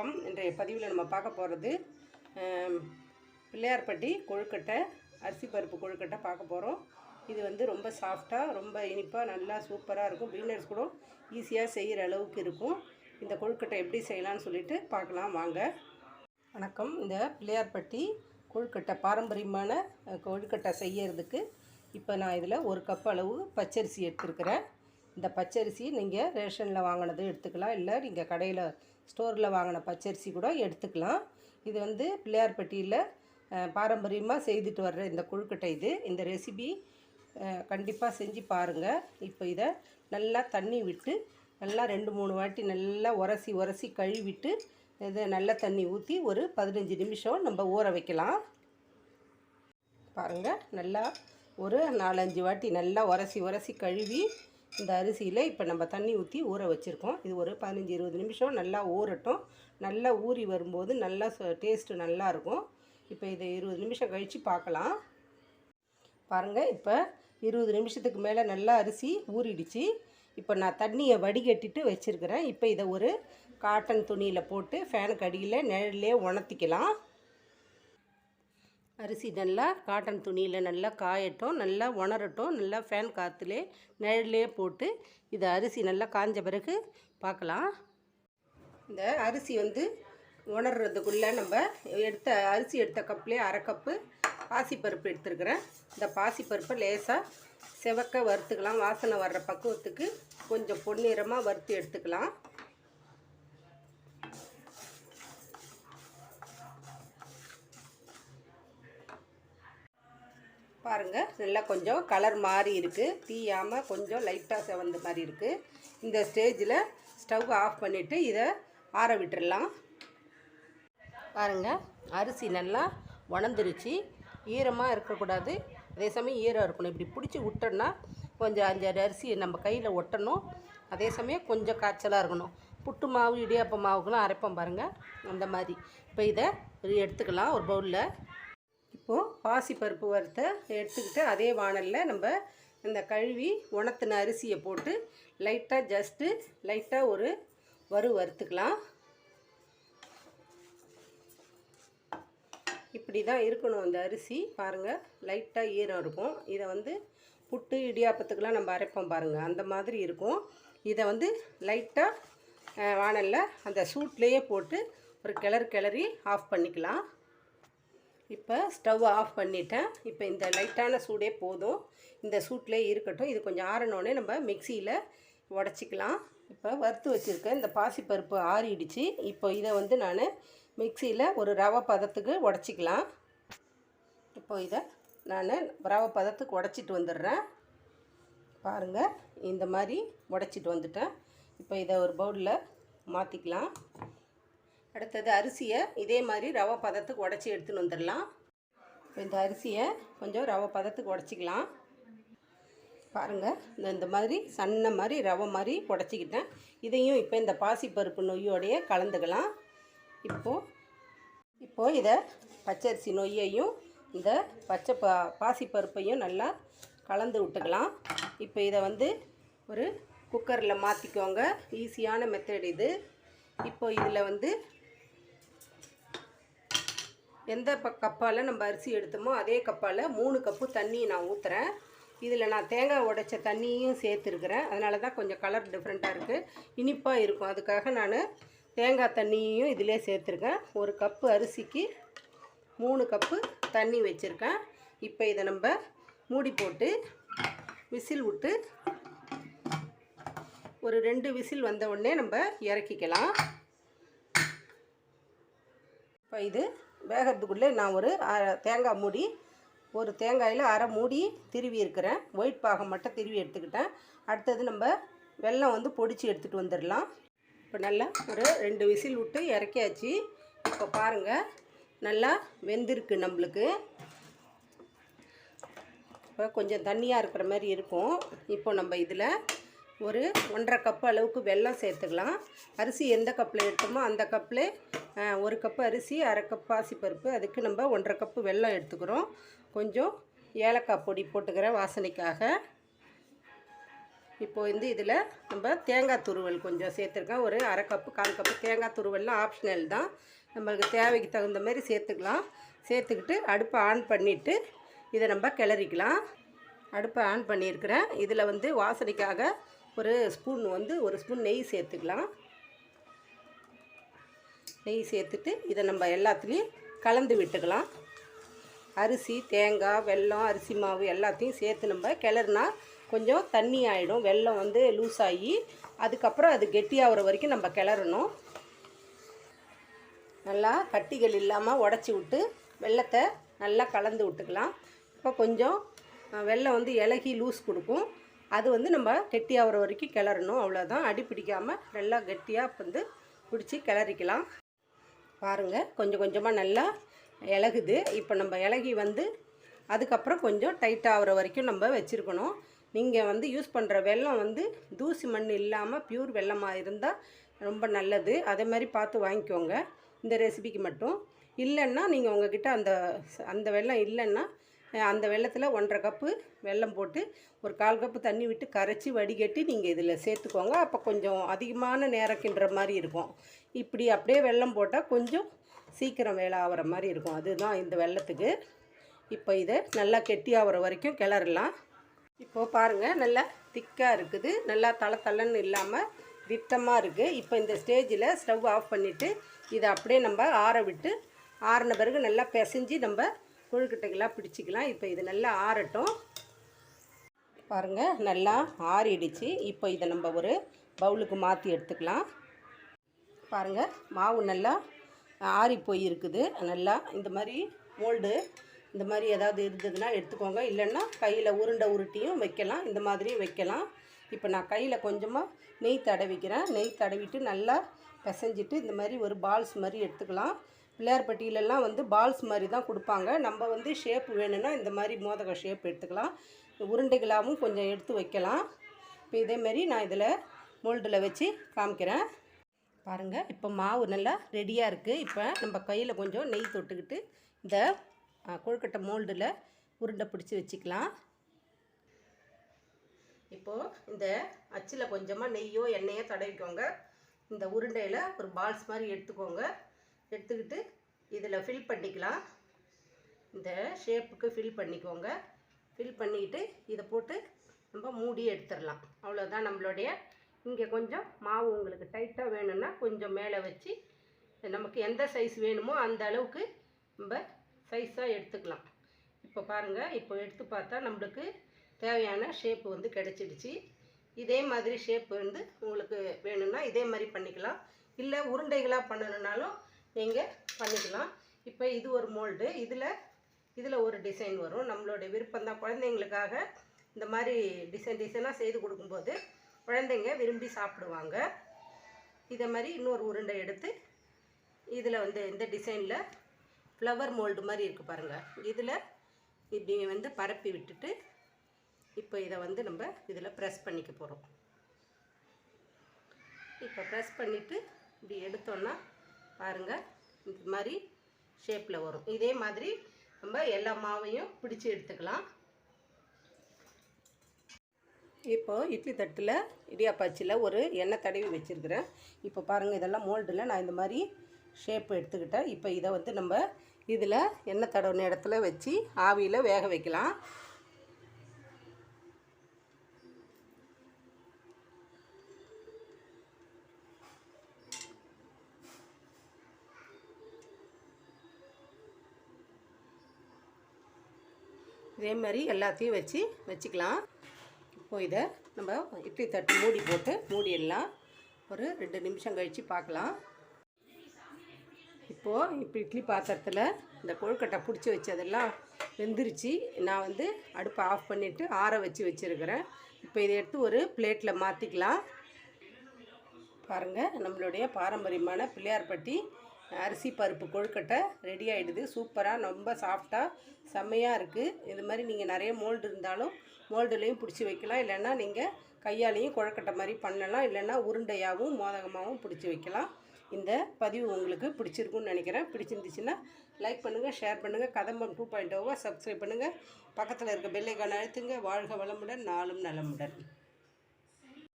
வணக்கம். இன்றைய பதிவில் நம்ம பார்க்க போகிறது பிள்ளையார்பட்டி கொழுக்கட்டை அரிசி பருப்பு கொழுக்கட்டை பார்க்க போகிறோம் இது வந்து ரொம்ப சாஃப்டாக ரொம்ப இனிப்பாக நல்லா சூப்பராக இருக்கும். பிகினர்ஸ் கூட ஈஸியாக செய்கிற அளவுக்கு இருக்கும். இந்த கொழுக்கட்டை எப்படி செய்யலாம்னு சொல்லிட்டு பார்க்கலாம். வாங்க. வணக்கம். இந்த பிள்ளையார்பட்டி கொழுக்கட்டை பாரம்பரியமான கொழுக்கட்டை செய்யறதுக்கு இப்போ நான் இதில் ஒரு கப் அளவு பச்சரிசி எடுத்துருக்கிறேன். இந்த பச்சரிசி நீங்கள் ரேஷனில் வாங்கினது எடுத்துக்கலாம். இல்லை நீங்கள் கடையில் ஸ்டோரில் வாங்கின பச்சரிசி கூட எடுத்துக்கலாம். இது வந்து பிள்ளையார்பட்டியில் பாரம்பரியமாக செய்துட்டு வர்ற இந்த கொழுக்கட்டை இது. இந்த ரெசிபி கண்டிப்பாக செஞ்சு பாருங்கள் இப்போ இதை நல்லா தண்ணி விட்டு நல்லா ரெண்டு மூணு வாட்டி நல்லா உரசி உரசி கழுவிட்டு இதை நல்ல தண்ணி ஊற்றி ஒரு பதினஞ்சு நிமிஷம் நம்ம ஊற வைக்கலாம். பாருங்கள் நல்லா ஒரு நாலஞ்சு வாட்டி நல்லா உரசி உரசி கழுவி இந்த அரிசியில் இப்போ நம்ம தண்ணி ஊற்றி ஊற வச்சுருக்கோம். இது ஒரு பதினஞ்சு இருபது நிமிஷம் நல்லா ஊறட்டும். நல்லா ஊறி வரும்போது நல்லா டேஸ்ட்டு நல்லாயிருக்கும் இப்போ இதை இருபது நிமிஷம் கழித்து பார்க்கலாம் பாருங்கள் இப்போ இருபது நிமிஷத்துக்கு மேலே நல்லா அரிசி ஊறிடுச்சு. இப்போ நான் தண்ணியை வடிகட்டிட்டு வச்சுருக்கிறேன். இப்போ இதை ஒரு காட்டன் துணியில் போட்டு ஃபேனுக்கு அடியில் நிழல்லே உணர்த்திக்கலாம். அரிசி நல்லா காட்டன் துணியில் நல்லா காயட்டும் நல்லா உணரட்டும் நல்லா ஃபேன் காற்றுலே நிழலே போட்டு இதை அரிசி நல்லா காஞ்ச பிறகு பார்க்கலாம் இந்த அரிசி வந்து உணர்றதுக்குள்ளே நம்ம எடுத்த அரிசி எடுத்த கப்லேயே அரை கப்பு பாசிப்பருப்பு எடுத்துருக்குறேன். இந்த பாசிப்பருப்பை லேசாக செவக்க வறுத்துக்கலாம். வாசனை வர்ற பக்குவத்துக்கு கொஞ்சம் பொன்னிறமாக வறுத்து எடுத்துக்கலாம். பாருங்கள் நல்லா கொஞ்சம் கலர் மாறி இருக்குது தீயாமல் கொஞ்சம் லைட்டாக செவந்த மாதிரி இருக்குது இந்த ஸ்டேஜில் ஸ்டவ் ஆஃப் பண்ணிவிட்டு இதை ஆற விட்டுறலாம். பாருங்கள் அரிசி நல்லா உணர்ந்துருச்சு ஈரமாக இருக்கக்கூடாது. அதே சமயம் ஈரம் இருக்கணும். இப்படி பிடிச்சி விட்டோன்னா கொஞ்சம் அஞ்சாறு அரிசி நம்ம கையில் ஒட்டணும். அதே சமயம் கொஞ்சம் காய்ச்சலாக இருக்கணும். புட்டு மாவு இடியாப்ப மாவுக்கெல்லாம் அரைப்போம் பாருங்கள் அந்த மாதிரி. இப்போ இதை எடுத்துக்கலாம். ஒரு பவுலில் இப்போது பாசிப்பருப்பு வறுத்த எடுத்துக்கிட்டு அதே வாணலில் நம்ம இந்த கழுவி உணத்தின அரிசியை போட்டு லைட்டாக ஜஸ்ட்டு லைட்டாக ஒரு வறு வறுத்துக்கலாம். இப்படி தான் இருக்கணும் அந்த அரிசி. பாருங்கள் லைட்டாக ஈரம் இருக்கும். இதை வந்து புட்டு இடியாப்பத்துக்கெலாம் நம்ம அரைப்போம் பாருங்கள் அந்த மாதிரி இருக்கும். இதை வந்து லைட்டாக வாணலில் அந்த சூட்லேயே போட்டு ஒரு கிளறு கிளறி ஆஃப் பண்ணிக்கலாம். இப்போ ஸ்டவ் ஆஃப் பண்ணிட்டேன். இப்போ இந்த லைட்டான சூடே போதும். இந்த சூட்லேயே இருக்கட்டும். இது கொஞ்சம் ஆறினோடனே நம்ம மிக்சியில் உடச்சிக்கலாம். இப்போ வறுத்து வச்சுருக்கேன் இந்த பாசிப்பருப்பு ஆறிடுச்சு. இப்போ இதை வந்து நான் மிக்சியில் ஒரு ரவை பதத்துக்கு உடச்சிக்கலாம். இப்போ இதை நான் ரவை பதத்துக்கு உடச்சிட்டு வந்துடுறேன். பாருங்கள் இந்த மாதிரி உடச்சிட்டு வந்துட்டேன். இப்போ இதை ஒரு பவுலில் மாற்றிக்கலாம் அடுத்தது அரிசியை இதே மாதிரி ரவை பதத்துக்கு உடச்சி எடுத்துன்னு வந்துடலாம். இப்போ இந்த அரிசியை கொஞ்சம் ரவை பதத்துக்கு உடச்சிக்கலாம். பாருங்கள் இந்த இந்த மாதிரி சன்ன மாதிரி ரவை மாதிரி உடச்சிக்கிட்டேன். இதையும் இப்போ இந்த பாசிப்பருப்பு நொய்யோடையே கலந்துக்கலாம். இப்போது இப்போது இதை பச்சரிசி நொய்யையும் இந்த பச்சை பா பாசிப்பருப்பையும் நல்லா கலந்து விட்டுக்கலாம். இப்போ இதை வந்து ஒரு குக்கரில் மாற்றிக்கோங்க ஈஸியான மெத்தட் இது. இப்போ இதில் வந்து எந்த ப கப்பால் நம்ம அரிசி எடுத்தோமோ அதே கப்பால் மூணு கப்பு தண்ணி நான் ஊற்றுறேன் இதில் நான் தேங்காய் உடைச்ச தண்ணியும் சேர்த்துருக்குறேன். அதனால தான் கொஞ்சம் கலர் டிஃப்ரெண்ட்டாக இருக்குது இனிப்பாக இருக்கும். அதுக்காக நான் தேங்காய் தண்ணியையும் இதிலே சேர்த்துருக்கேன். ஒரு கப்பு அரிசிக்கு மூணு கப்பு தண்ணி வச்சுருக்கேன். இப்போ இதை நம்ம மூடி போட்டு விசில் விட்டு ஒரு ரெண்டு விசில் வந்த உடனே நம்ம இறக்கிக்கலாம். இப்போ இது வேகிறதுக்குள்ளே நான் ஒரு அரை தேங்காய் மூடி ஒரு தேங்காயில் அரை மூடி திருவி இருக்கிறேன். ஒயிட் பாகம் மட்டும் திருவி எடுத்துக்கிட்டேன். அடுத்தது நம்ம வெல்லம் வந்து பொடிச்சு எடுத்துகிட்டு வந்துடலாம். இப்போ நல்லா ஒரு ரெண்டு விசில் விட்டு இறக்கியாச்சு. இப்போ பாருங்கள் நல்லா வெந்திருக்கு நம்மளுக்கு. இப்போ கொஞ்சம் தண்ணியாக இருக்கிற மாதிரி இருக்கும். இப்போ நம்ம இதில் ஒரு ஒன்றரை கப்பு அளவுக்கு வெல்லம் சேர்த்துக்கலாம். அரிசி எந்த கப்பில் எடுத்தோமோ அந்த கப்பில் ஒரு கப்பு அரிசி அரை கப் பாசிப்பருப்பு. அதுக்கு நம்ம ஒன்றரை கப்பு வெல்லம் எடுத்துக்கிறோம். கொஞ்சம் ஏலக்காய் பொடி போட்டுக்கிறேன் வாசனைக்காக. இப்போ வந்து இதில் நம்ம தேங்காய் துருவல் கொஞ்சம் சேர்த்துருக்கேன். ஒரு அரை கப்பு கால் கப்பு தேங்காய் துருவல்லாம் ஆப்ஷனல் தான். நம்மளுக்கு தேவைக்கு தகுந்த மாதிரி சேர்த்துக்கலாம். சேர்த்துக்கிட்டு அடுப்பை ஆன் பண்ணிவிட்டு இதை நம்ம கிளறிக்கலாம். அடுப்பை ஆன் பண்ணியிருக்கிறேன். இதில் வந்து வாசனைக்காக ஒரு ஸ்பூன் வந்து ஒரு ஸ்பூன் நெய் சேர்த்துக்கலாம். நெய் சேர்த்துட்டு இதை நம்ம எல்லாத்துலேயும் கலந்து விட்டுக்கலாம். அரிசி தேங்காய் வெல்லம் அரிசி மாவு எல்லாத்தையும் சேர்த்து நம்ம கிளறுனா கொஞ்சம் தண்ணி ஆகிடும் வெல்லம் வந்து லூஸ் ஆகி அதுக்கப்புறம் அது கெட்டியாகிற வரைக்கும் நம்ம கிளறணும். நல்லா கட்டிகள் இல்லாமல் உடச்சி விட்டு வெள்ளத்தை நல்லா கலந்து விட்டுக்கலாம். இப்போ கொஞ்சம் வெள்ளம் வந்து இலகி லூஸ் கொடுக்கும். அது வந்து நம்ம கெட்டியாகிற வரைக்கும் கிளறணும். அவ்வளோதான் அடி பிடிக்காமல் நல்லா கெட்டியாக வந்து பிடிச்சி கிளறிக்கலாம். பாருங்கள் கொஞ்சம் கொஞ்சமாக நல்லா இலகுது. இப்போ நம்ம இலகி வந்து அதுக்கப்புறம் கொஞ்சம் டைட்டாகிற வரைக்கும் நம்ம வச்சுருக்கணும். நீங்கள் வந்து யூஸ் பண்ணுற வெள்ளம் வந்து தூசி மண் இல்லாமல் பியூர் வெல்லமாக இருந்தால் ரொம்ப நல்லது. அதே மாதிரி பார்த்து வாங்கிக்கோங்க. இந்த ரெசிபிக்கு மட்டும். இல்லைன்னா நீங்கள் உங்ககிட்ட அந்த அந்த வெள்ளம் இல்லைன்னா அந்த வெள்ளத்தில் ஒன்றரை கப்பு வெல்லம் போட்டு ஒரு கால் கப்பு தண்ணி விட்டு கரைச்சி வடிகட்டி நீங்கள் இதில் சேர்த்துக்கோங்க. அப்போ கொஞ்சம் அதிகமான நேரம் கிண்டுற மாதிரி இருக்கும். இப்படி அப்படியே வெல்லம் போட்டால் கொஞ்சம் சீக்கிரம் வேலை ஆகிற மாதிரி இருக்கும். அதுதான் இந்த வெள்ளத்துக்கு. இப்போ இதை நல்லா கெட்டி ஆகிற வரைக்கும் கிளறலாம். இப்போது பாருங்கள் நல்லா திக்காக இருக்குது. நல்லா தள தளன்னு இல்லாமல் திட்டமாக இருக்குது இப்போ இந்த ஸ்டேஜில் ஸ்டவ் ஆஃப் பண்ணிவிட்டு இதை அப்படியே நம்ம ஆற விட்டு ஆறின பிறகு நல்லா பிசைஞ்சு நம்ம கொழுக்கட்டைகளாக பிடிச்சிக்கலாம். இப்போ இது நல்லா ஆறட்டும். பாருங்கள் நல்லா ஆறிடுச்சு. இப்போ இதை நம்ம ஒரு பவுலுக்கு மாற்றி எடுத்துக்கலாம். பாருங்கள் மாவு நல்லா ஆறி போய் இருக்குது நல்லா இந்த மாதிரி மோல்டு இந்த மாதிரி ஏதாவது இருந்ததுன்னா எடுத்துக்கோங்க. இல்லைன்னா கையில் உருண்டை உருட்டியும் வைக்கலாம். இந்த மாதிரியும் வைக்கலாம். இப்போ நான் கையில் கொஞ்சமாக நெய் தடவிக்கிறேன். நெய் தடவிட்டு நல்லா பிசைஞ்சிட்டு இந்த மாதிரி ஒரு பால்ஸ் மாதிரி எடுத்துக்கலாம். பிள்ளையார்பட்டியிலலாம் வந்து பால்ஸ் மாதிரி தான் கொடுப்பாங்க. நம்ம வந்து ஷேப் வேணும்னா இந்த மாதிரி மோதக ஷேப் எடுத்துக்கலாம். உருண்டைகளாகவும் கொஞ்சம் எடுத்து வைக்கலாம். இப்போ இதேமாரி நான் இதில் மோல்டில் வச்சு காமிக்கிறேன். பாருங்கள் இப்போ மாவு நல்லா ரெடியாக இருக்குது இப்போ நம்ம கையில் கொஞ்சம் நெய் தொட்டுக்கிட்டு இந்த கொழுக்கட்டை மோல்டில் உருண்டை பிடிச்சி வச்சுக்கலாம். இப்போது இந்த அச்சில் கொஞ்சமாக நெய்யோ எண்ணெயோ தடவிக்கோங்க. இந்த உருண்டையில் ஒரு பால்ஸ் மாதிரி எடுத்துக்கோங்க. எடுத்துக்கிட்டு இதில் ஃபில் பண்ணிக்கலாம். இந்த ஷேப்புக்கு ஃபில் பண்ணிக்கோங்க. ஃபில் பண்ணிக்கிட்டு இதை போட்டு நம்ம மூடி எடுத்துடலாம். அவ்வளோதான் நம்மளுடைய. இங்கே கொஞ்சம் மாவு உங்களுக்கு டைட்டாக வேணும்னா கொஞ்சம் மேலே வச்சு நமக்கு எந்த சைஸ் வேணுமோ அந்த அளவுக்கு நம்ம சைஸாக எடுத்துக்கலாம். இப்போ பாருங்கள் இப்போ எடுத்து பார்த்தா நம்மளுக்கு தேவையான ஷேப்பு வந்து கிடச்சிடுச்சு. இதே மாதிரி ஷேப் வந்து உங்களுக்கு வேணும்னா இதே மாதிரி பண்ணிக்கலாம். இல்லை உருண்டைகளாக பண்ணணுன்னாலும் நீங்கள் பண்ணிக்கலாம். இப்போ இது ஒரு மோல்டு இதில் இதில் ஒரு டிசைன் வரும். நம்மளுடைய விருப்பம் தான். குழந்தைங்களுக்காக இந்த மாதிரி டிசைன் டிசைனாக செய்து கொடுக்கும்போது குழந்தைங்க விரும்பி சாப்பிடுவாங்க. இதை மாதிரி இன்னொரு உருண்டை எடுத்து இதில் வந்து இந்த டிசைனில் ஃப்ளவர் மோல்டு மாதிரி இருக்குது பாருங்கள் இதில் இப்படி வந்து பரப்பி விட்டுட்டு இப்போ இதை வந்து நம்ம இதில் ப்ரெஸ் பண்ணிக்க போகிறோம் இப்போ ப்ரெஸ் பண்ணிவிட்டு இப்படி எடுத்தோன்னா பாருங்கள் இந்த மாதிரி ஷேப்பில் வரும். இதே மாதிரி நம்ம எல்லா மாவையும் பிடிச்சி எடுத்துக்கலாம். இப்போ இட்லி தட்டில் இடியாப்பாச்சியில் ஒரு எண்ணெய் தடவி வச்சுருக்கிறேன். இப்போ பாருங்கள் இதெல்லாம் மோல்டில் நான் இந்த மாதிரி ஷேப் எடுத்துக்கிட்டேன். இப்போ இதை வந்து நம்ம இதில் எண்ணெய் தடவின இடத்துல வச்சு ஆவியில் வேக வைக்கலாம். இதே மாதிரி எல்லாத்தையும் வச்சு வச்சுக்கலாம். இப்போது இதை நம்ம இட்லி தட்டு மூடி போட்டு மூடிடலாம். ஒரு ரெண்டு நிமிஷம் கழித்து பார்க்கலாம். இப்போது இப்போ இட்லி பாத்திரத்தில் இந்த கொழுக்கட்டை பிடிச்சி வச்சதெல்லாம் வெந்துருச்சு. நான் வந்து அடுப்பை ஆஃப் பண்ணிவிட்டு ஆற வச்சு வச்சுருக்கிறேன். இப்போ இதை எடுத்து ஒரு பிளேட்டில் மாற்றிக்கலாம் பாருங்கள் நம்மளுடைய பாரம்பரியமான பிள்ளையார்பட்டி அரிசி பருப்பு கொழுக்கட்டை ரெடி ஆகிடுது சூப்பராக ரொம்ப சாஃப்டாக செம்மையாக இருக்குது இது மாதிரி நீங்கள் நிறைய மோல்டு இருந்தாலும் மோல்டுலேயும் பிடிச்சி வைக்கலாம். இல்லைன்னா நீங்கள் கையாலேயும் கொழுக்கட்டை மாதிரி பண்ணலாம். இல்லைன்னா உருண்டையாகவும் மோதகமாகவும் பிடிச்சி வைக்கலாம். இந்த பதிவு உங்களுக்கு பிடிச்சிருக்குன்னு நினைக்கிறேன். பிடிச்சிருந்துச்சுன்னா லைக் பண்ணுங்கள் ஷேர் பண்ணுங்கள் கதம்பம் டூ பாயிண்ட் oh ஓவை சப்ஸ்கிரைப் பண்ணுங்கள் பக்கத்தில் இருக்க பெல்லைக்கான அழுத்துங்க. வாழ்க வளமுடன் நாளும் நலமுடன்.